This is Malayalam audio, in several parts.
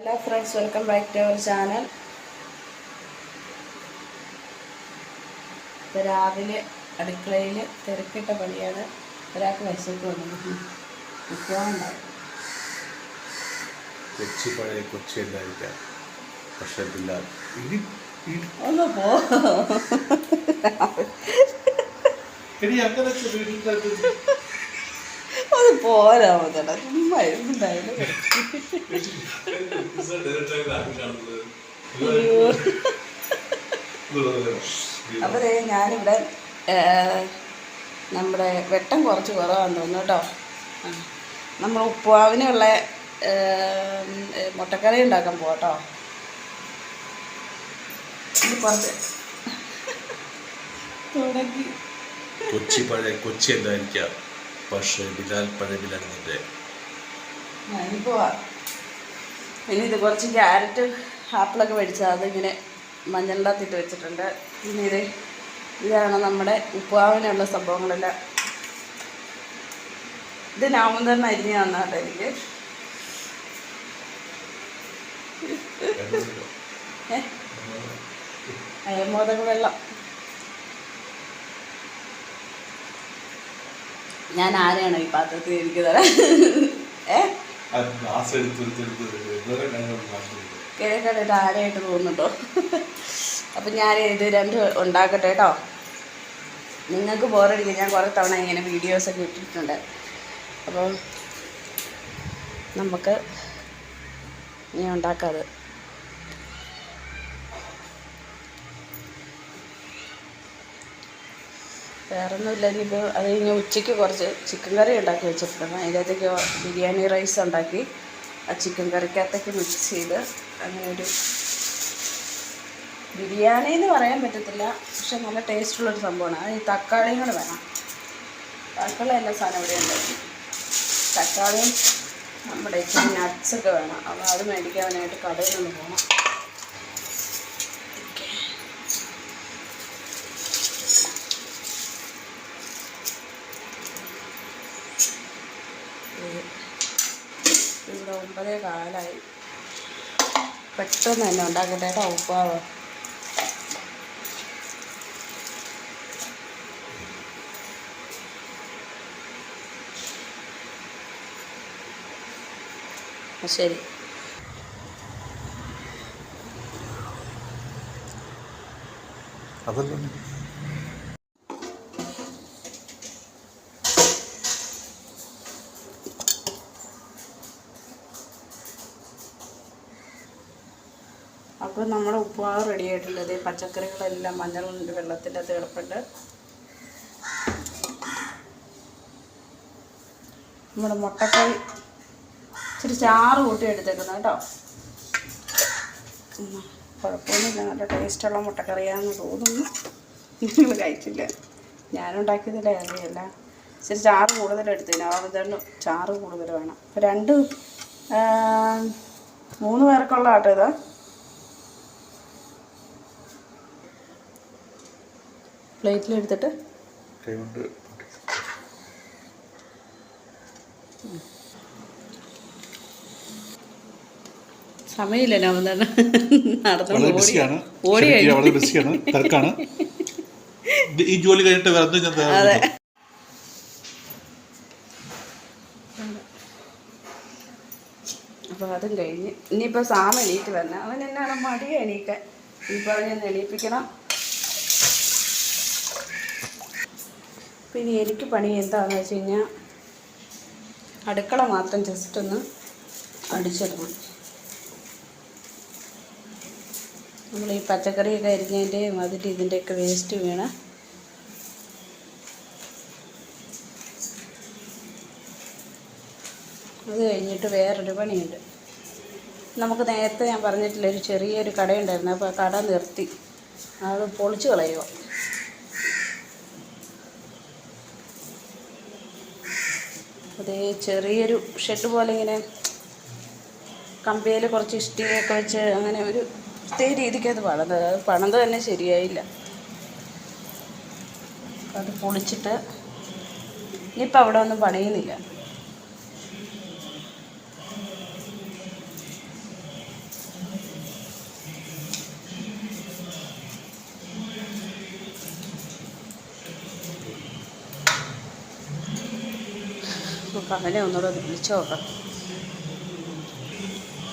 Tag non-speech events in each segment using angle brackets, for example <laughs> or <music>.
Hello friends welcome back to our channel ഇപ്പോൾ രാവിലെ അടുക്കളയിൽ തിരക്കിട്ട പണിയാണ് ഒരാൾക്ക് വിശപ്പ് വന്നു കൊച്ചി പഴയ കൊച്ചി എന്തായിരിക്കാം പക്ഷെ ഇല്ല ഇടി ഇടി. ഒന്ന് പോ. എടി അങ്ങനെ വീട്ടിൽ അത് പോരാ അപ്പോൾ ദേ ഞാനിവിടെ നമ്മുടെ വെട്ടം കുറച്ച് കുറവാന്ന് തോന്നുന്നു കേട്ടോ. നമ്മൾ ഉപ്പുവാവിനുള്ള മുട്ടക്കറി ഉണ്ടാക്കാൻ പോട്ടോ ഇത് കുറച്ച് തുടങ്ങി. കൊച്ചി പഴയ കൊച്ചി എന്തായിരിക്കാം പക്ഷേ ബിലാൽ പഴയ ബിലാൽ നിന്റെ ഞാനിപ്പോൾ ഇനി ഇത് കുറച്ച് ക്യാരറ്റ് ആപ്പിളൊക്കെ മേടിച്ചത് അതിങ്ങനെ മഞ്ഞളിനകത്തിട്ട് വെച്ചിട്ടുണ്ട്. ഇനി ഇത് ഇതാണ് നമ്മുടെ ഉപ്പാവിനുള്ള സംഭവങ്ങളെല്ലാം. ഇത് തന്നെ അരിഞ്ഞ് തന്നാട്ടോ എനിക്ക്. അയമോദക വെള്ളം. ഞാൻ ആരെയാണോ ഈ പാത്രത്തിൽ എനിക്ക് തരാം ഏ? ഗ്ലാസ് എടുത്തു തോന്നുന്നുണ്ടോ? അപ്പം ഞാൻ ഇത് രണ്ട് ഉണ്ടാക്കട്ടെ കേട്ടോ. നിങ്ങൾക്ക് ബോറടിക്കും ഞാൻ കുറേ തവണ ഇങ്ങനെ വീഡിയോസൊക്കെ ഇട്ടിട്ടുണ്ട്. അപ്പോൾ നമുക്ക് ഇനി ഉണ്ടാക്കാതെ. ഒന്നുമില്ല ഇനിയിപ്പോൾ അത് കഴിഞ്ഞ് ഉച്ചയ്ക്ക് കുറച്ച് ചിക്കൻ കറി ഉണ്ടാക്കി വെച്ചിട്ടുണ്ട്. അതിനകത്തേക്ക് ബിരിയാണി റൈസ് ഉണ്ടാക്കി. ആ ചിക്കൻ കറിക്കകത്തേക്ക് മിക്സ് ചെയ്ത് അങ്ങനെ ഒരു ബിരിയാണി എന്ന് പറയാൻ പറ്റത്തില്ല. പക്ഷെ നല്ല ടേസ്റ്റുള്ളൊരു സംഭവമാണ്. അത് ഈ തക്കാളിയും കൂടെ വേണം. ബാക്കിയുള്ള എല്ലാ സാധനം ഇവിടെ ഉണ്ടാക്കി തക്കാളിയും നമ്മുടെ ഇച്ചിരി നട്ട്സൊക്കെ വേണം. അപ്പോൾ അത് മേടിക്കാനായിട്ട് കടയിൽ നിന്ന് പോകണം ഇത് ഇവിടെ ഒമ്പതേ കാലായി. പെട്ടെന്ന് തന്നെ ഉണ്ടാക്കട്ടെ കേട്ടോ ഉപ്പാവ്. ശരി. അതല്ല? അപ്പോൾ നമ്മുടെ ഉപ്പുമാവ് റെഡി ആയിട്ടുള്ളത് പച്ചക്കറികളെല്ലാം മഞ്ഞളുണ്ട് വെള്ളത്തിന്റെ അകത്ത് കിടപ്പുണ്ട്. നമ്മുടെ മുട്ടക്കറി ഇച്ചിരി ചാറ് കൂട്ടി എടുത്തേക്കുന്നത് കേട്ടോ. കുഴപ്പമൊന്നുമില്ല. നല്ല ടേസ്റ്റുള്ള മുട്ടക്കറിയാണെന്ന് തോന്നുന്നു. നിങ്ങൾ കഴിച്ചില്ല. ഞാനുണ്ടാക്കിയതിലേ അറിയില്ല. ഇച്ചിരി ചാറ് കൂടുതൽ എടുത്തതിന് അതുകൊണ്ട് ചാറ് കൂടുതൽ വേണം. അപ്പോൾ രണ്ട് മൂന്ന് പേർക്കുള്ള ആട്ടോ ഇത്. പ്ലേറ്റിലെടുത്തിട്ട് കൈ കൊണ്ട് സമയമില്ല നടന്നു ഓടി വളരെ ബിസിയാണ് തിരക്കാണ്. <laughs> ഈ ജോലി കഴിഞ്ഞിട്ട് വേറെ എന്തും ഞാൻ അതെ. അപ്പോൾ അതും കഴിഞ്ഞ്. ഇനിയിപ്പോൾ സാമ എണീറ്റ് വരണം. അവൻ എന്നാണ് മടി എണീക്കാൻ? ഈ അവനെ എണീപ്പിക്കണം. പിന്നെ എനിക്ക് പണി എന്താണെന്ന് വെച്ച് കഴിഞ്ഞാൽ അടുക്കള മാത്രം ജസ്റ്റ് ഒന്ന് അടിച്ചിടണം നമ്മൾ ഈ പച്ചക്കറിയൊക്കെ അരിഞ്ഞതിന്റെയും അതിന്റെ ഇതിന്റെയൊക്കെ വേസ്റ്റ് വീണ്. അത് കഴിഞ്ഞിട്ട് വേറൊരു പണിയുണ്ട്. നമുക്ക് നേരത്തെ ഞാൻ പറഞ്ഞിട്ടില്ല ഒരു ചെറിയൊരു കടയുണ്ടായിരുന്നു. അപ്പോൾ ആ കട നിർത്തി. അത് പൊളിച്ചു കളയുക അതേ ചെറിയൊരു ഷെഡ് പോലെ ഇങ്ങനെ കമ്പിയിൽ കുറച്ച് ഇഷ്ടികയൊക്കെ വെച്ച് അങ്ങനെ ഒരു പ്രത്യേക രീതിക്ക് അത് പണത്. അത് തന്നെ ശരിയായില്ല. അത് പൊളിച്ചിട്ട് ഇനിയിപ്പോൾ അവിടെ ഒന്നും പണിയുന്നില്ല. അപ്പം അങ്ങനെ ഒന്നുകൂടെ ഒന്ന് വിളിച്ചു നോക്കാം.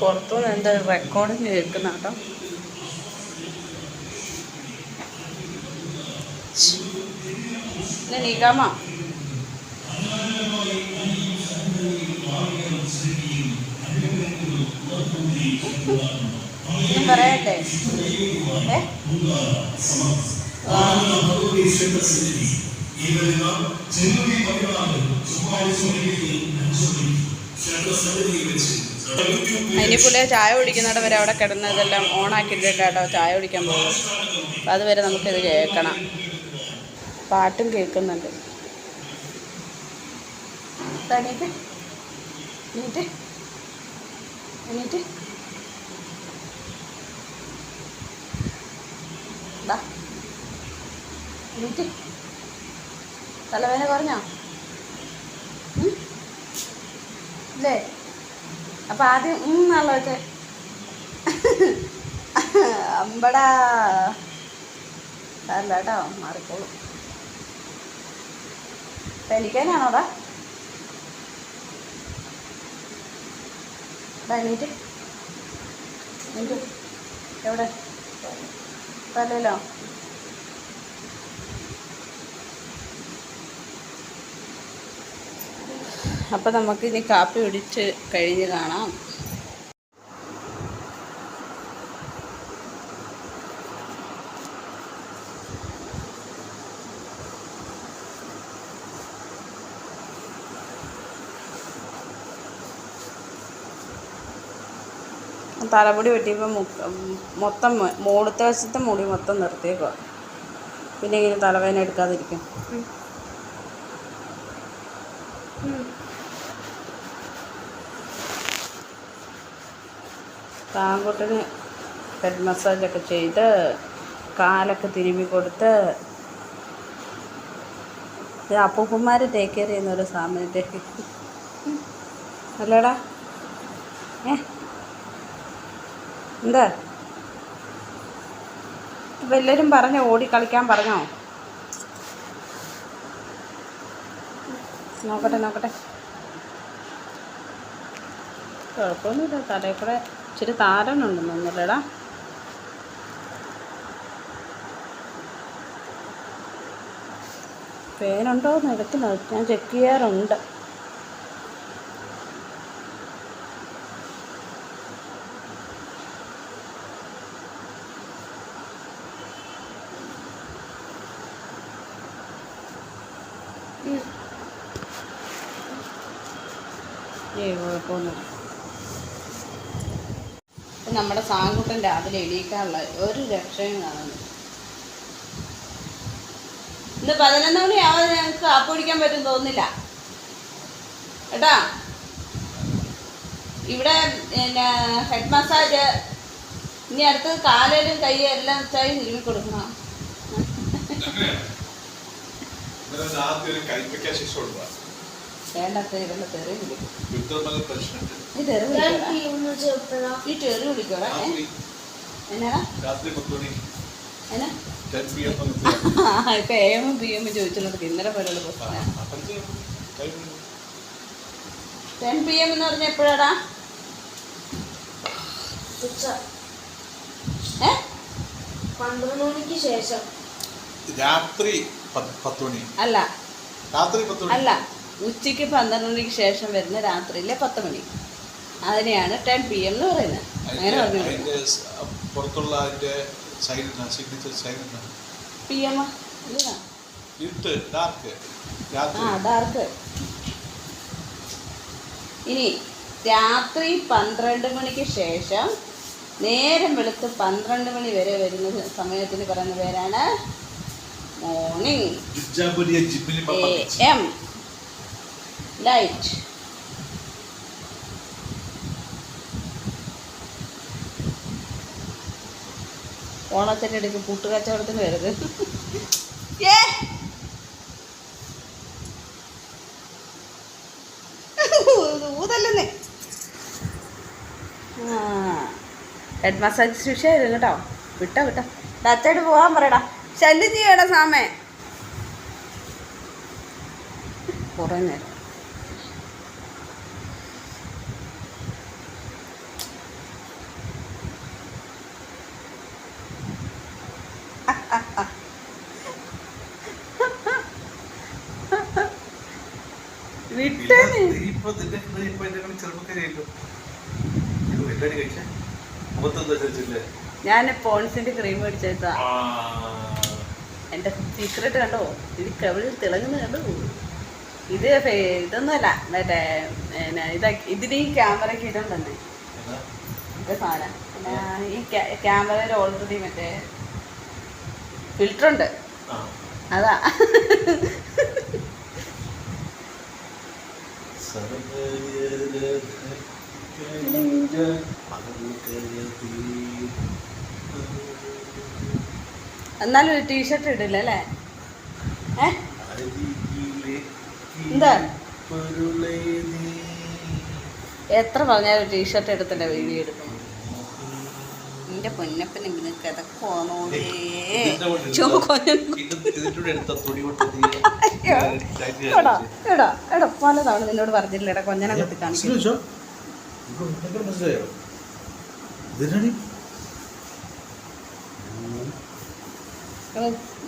പുറത്തുനിന്ന് എന്താ റെക്കോർഡിങ് കേൾക്കുന്ന കേട്ടോ? നീക്കാമോ ഒന്നും പറയട്ടെ. ഏ? അതിന് പുള്ളിയെ ചായ കുടിക്കുന്നിടം വരെ അവിടെ കിടന്നതെല്ലാം ഓണാക്കിയിട്ടാട്ടോ ചായ കുടിക്കാൻ പോകും അപ്പം അതുവരെ നമുക്കിത് കേൾക്കണം. പാട്ടും കേൾക്കുന്നുണ്ട്. എണീറ്റ്? എണീറ്റ്? എണീറ്റ്? തലവേദന കുറഞ്ഞോ? ഇല്ലേ? അപ്പം ആദ്യം വെച്ചേ? അമ്പടാ. അല്ല കേട്ടോ മാറിക്കോളും. പെനിക്കാനാണോടാ എണീറ്റ്. എണീറ്റ്. എവിടെ? തലയിലോ? അപ്പം നമുക്ക് ഇനി കാപ്പി പിടിച്ച് കഴിഞ്ഞ് കാണാം. തലമുടി വെട്ടിയപ്പോൾ മൊത്തം മുകളിലത്തെ വശത്തെ മുടി മൊത്തം നിർത്തിയേക്കുക പിന്നെ ഇങ്ങനെ തലവേദന എടുക്കാതിരിക്കും. താങ്കുട്ടന് ഹെഡ് മസാജൊക്കെ ചെയ്ത് കാലൊക്കെ തിരുമ്മി കൊടുത്ത് അപ്പൂപ്പന്മാർ ടേക്ക് കെയർ ചെയ്യുന്ന ഒരു സാമ്യത്തേക്ക് അല്ലടാ? ഏ? എന്താ? ഇപ്പം എല്ലാവരും പറഞ്ഞോ? ഓടി കളിക്കാൻ പറഞ്ഞോ? നോക്കട്ടെ നോക്കട്ടെ. കുഴപ്പമൊന്നുമില്ല. തലയിൽ കൂടെ ഇച്ചിരി താരനുണ്ടെന്നൊന്നുമില്ലടാ പേനുണ്ടോ എന്ന് എടുക്കുന്നത് ഞാൻ ചെക്ക് ചെയ്യാറുണ്ട്. ഏ കുഴപ്പമൊന്നുമില്ല. നമ്മുടെ സാങ്കുട്ടൻ രാവിലെ എണീക്കാനുള്ള ഒരു രക്ഷയും കാണുന്നു ഇന്ന് പതിനൊന്ന് മണിയാവാതെ ഞങ്ങൾക്ക് കാപ്പ് കുടിക്കാൻ പറ്റും തോന്നില്ല കേട്ടാ? ഇവിടെ പിന്നെ ഹെഡ് മസാജ് ഇനി അടുത്ത് കാലേലും കൈയും എല്ലാം വെച്ചായി തിരുമ്മി കൊടുക്കണം. ആദ്യം ഒരു കൈപ്പയ്ക്ക ശിക്ഷ കൊടുക്കുക വേണ്ടത്ത ഇവരുടെ തെറി വിളിക്കും. ഈ തെറി വിളിക്കോടാ. ഈ തെറി വിളിക്കോടാ എന്നാ? എന്നാ ഇപ്പം എ ബി എം ചോദിച്ചോണ്ട് ഇന്നലെ പോലുള്ള പ്രശ്നമാണ് ടെൻ പി എം എന്ന് പറഞ്ഞ എപ്പോഴാടാ? ഏ? പന്ത്രണ്ട് മണിക്ക് ശേഷം. രാത്രി പത്ത് മണി. അല്ല. രാത്രി പത്ത് അല്ല. ഉച്ചയ്ക്ക് പന്ത്രണ്ട് മണിക്ക് ശേഷം വരുന്ന രാത്രിയിലെ പത്ത് മണി. അതിനെയാണ് ടെൻ പി എം എന്ന് പറയുന്നത്. അങ്ങനെ പറഞ്ഞു പുറത്തുള്ള അതിന്റെ sign signature sign P M ഇരുട്ട് ഡാർക്ക് ആ? രാത്രി. ഡാർക്ക് ഇനി രാത്രി പന്ത്രണ്ട് മണിക്ക് ശേഷം നേരം വെളുത്ത് പന്ത്രണ്ട് മണി വരെ വരുന്ന സമയത്തിന് പറയുന്ന പേരാണ് മോർണിംഗ്. എ ലൈറ്റ് ഓണത്തിന്റെ ഇടയ്ക്ക് കൂട്ടുകച്ചവടത്തിന് വരുന്നത് ഏ? ഊതല്ലെന്നേ. ഹെഡ് മസാജ് ശിക്ഷയായിരുന്നു കേട്ടോ. വിട്ടോ വിട്ടോ. അച്ഛായിട്ട് പോകാൻ പറയടാ. ശല്യം ചെയ്യടാ സാമേ. കുറേ നേരം വിട്ടേ ഇപ്പൊ നിന്റെ ഇപ്പൊ എന്റെ കളി ചെറുപ്പക്കാരിയല്ലോ എല്ലാരും കഴിച്ച മുഖത്തെന്താ ചോദിച്ചില്ലേ ഞാൻ പോൺസിന്റെ ക്രീം മേടിച്ചേത്താ എന്റെ സീക്രട്ട് കണ്ടോ? ഇത് കവിളിൽ തിളങ്ങുന്ന കണ്ടോ? ഇത് ഇതൊന്നുമല്ല മറ്റേ ഇതാ ഇതിന് ഈ ക്യാമറയ്ക്ക് ഇതും തന്നെ ഇത് സാധനം. ഈ ക്യാമറയിൽ ഓൾറെഡി മറ്റേ ഫിൽറ്റർ ഉണ്ട് അതാ. എന്നാലും ഒരു ടീഷർട്ട് ഇടില്ല അല്ലേ? എന്താ? എത്ര പറഞ്ഞാലും ടീഷർട്ട് എടുത്തില്ല വീഡിയോ എടുക്കും പൊന്നപ്പൻ ഇങ്ങനെ കിതക്കോന്നോടേ എടാ എടാ എടാ പലതവണ നിന്നോട് പറഞ്ഞില്ല എടാ കൊഞ്ഞനെ കുത്തി കാണിക്കും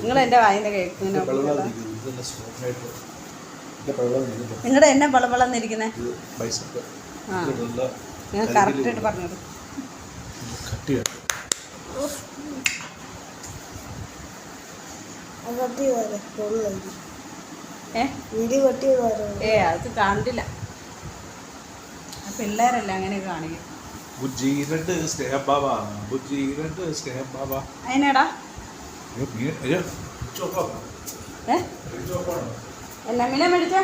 നിങ്ങൾ എന്റെ വായന കേൾക്കുന്ന നിങ്ങളുടെ എന്നെ ബൈസപ്പ് ആ. നിങ്ങൾ കറക്റ്റായിട്ട് പറഞ്ഞോളൂ. കട്ടിയാണ് ഏ? അത് കണ്ടില്ല. പിള്ളേരല്ല അങ്ങനെ കാണിക്കും. ബുജ്ജി രണ്ട് സ്നേഹബാബ ബുജ്ജി രണ്ട് സ്നേഹബാബ അതിനടാ? എന്നാ മീനെ മേടിച്ച?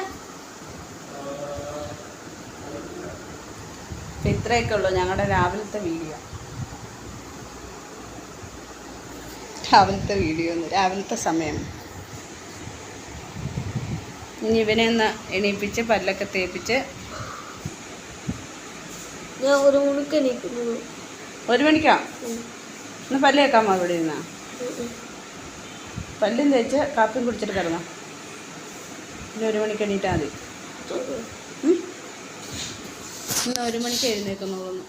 ഇത്രയൊക്കെ ഉള്ളൂ ഞങ്ങളുടെ രാവിലത്തെ വീഡിയോ. രാവിലത്തെ വീഡിയോ ഒന്ന് രാവിലത്തെ സമയം. ഇനി ഇവനെ ഒന്ന് എണീപ്പിച്ച് പല്ലൊക്കെ തേപ്പിച്ച്. ഞാൻ ഒരു മണിക്ക് എണീക്കുന്നു. ഒരു മണിക്കാ? ഒന്ന് പല്ല് കേൾക്കാമോ ഇവിടെ ഇരുന്നാ? പല്ലും തേച്ച് കാപ്പിയും കുടിച്ചിട്ട് കിടന്നോ. പിന്നെ ഒരു മണിക്ക് എണീറ്റാൽ മതി? ഇന്ന് ഒരു മണിക്ക് എഴുന്നേക്കുന്നുള്ളൂ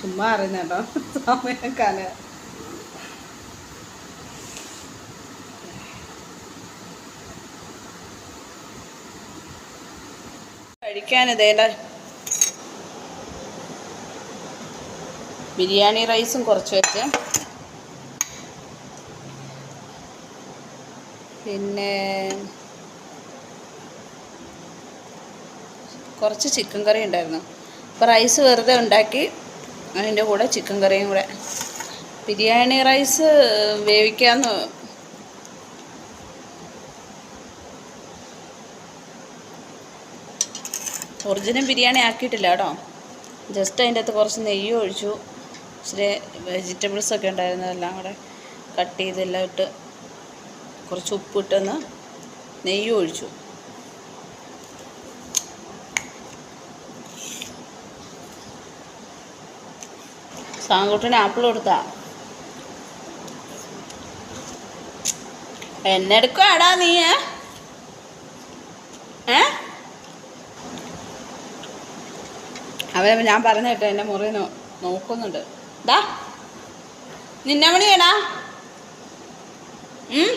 ചുമ്മാ അറിയുന്ന കേട്ടോ സമയം കാല. കഴിക്കാൻ ഇതേണ്ട ബിരിയാണി റൈസും കുറച്ച് വെച്ച്. പിന്നെ കുറച്ച് ചിക്കൻ കറി ഉണ്ടായിരുന്നു. അപ്പോൾ റൈസ് വെറുതെ ഉണ്ടാക്കി അതിന്റെ കൂടെ ചിക്കൻ കറിയും കൂടെ. ബിരിയാണി റൈസ് വേവിക്കാമെന്ന് ഒറിജിനൽ ബിരിയാണി ആക്കിയിട്ടില്ല കേട്ടോ. ജസ്റ്റ് അതിന്റെ അകത്ത് കുറച്ച് നെയ്യ് ഒഴിച്ചു. ഇച്ചിരി വെജിറ്റബിൾസൊക്കെ ഉണ്ടായിരുന്നു. എല്ലാം കൂടെ കട്ട് ചെയ്തെല്ലാം ഇട്ട് കുറച്ച് ഉപ്പിട്ടെന്ന് നെയ്യ് ഒഴിച്ചു. സാങ്കുട്ടിന് ആപ്പിൾ കൊടുത്താ. എന്നെടുക്കുവാടാ നീ ഏ ഏ അവൻ ഞാൻ പറഞ്ഞ കേട്ടോ എന്റെ മുറി നോക്കുന്നുണ്ട്. ദാ നിന്നെ വിളിയടാ അങ്ങനെ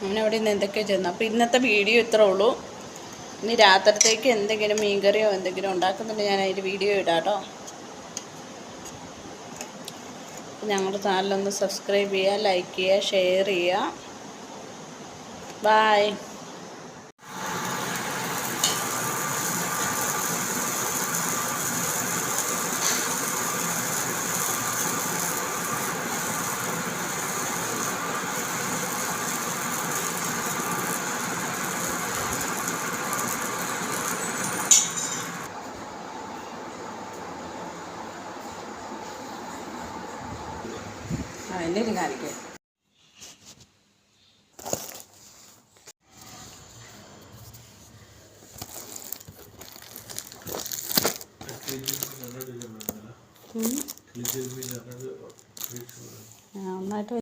അവനവിടെ നിന്ന് എന്തൊക്കെയോ ചെയ്യുന്നു അപ്പോൾ ഇന്നത്തെ വീഡിയോ ഇത്രേ ഉള്ളൂ. ഇനി രാത്രിത്തേക്ക് എന്തെങ്കിലും മീൻകറിയോ എന്തെങ്കിലും ഉണ്ടാക്കുന്നുണ്ട് ഞാൻ അതിന്റെ വീഡിയോ ഇടാം കേട്ടോ ഞങ്ങളുടെ ചാനലൊന്ന് സബ്സ്ക്രൈബ് ചെയ്യുക ലൈക്ക് ചെയ്യുക ഷെയർ ചെയ്യുക. ബായ് ആ എന്റെ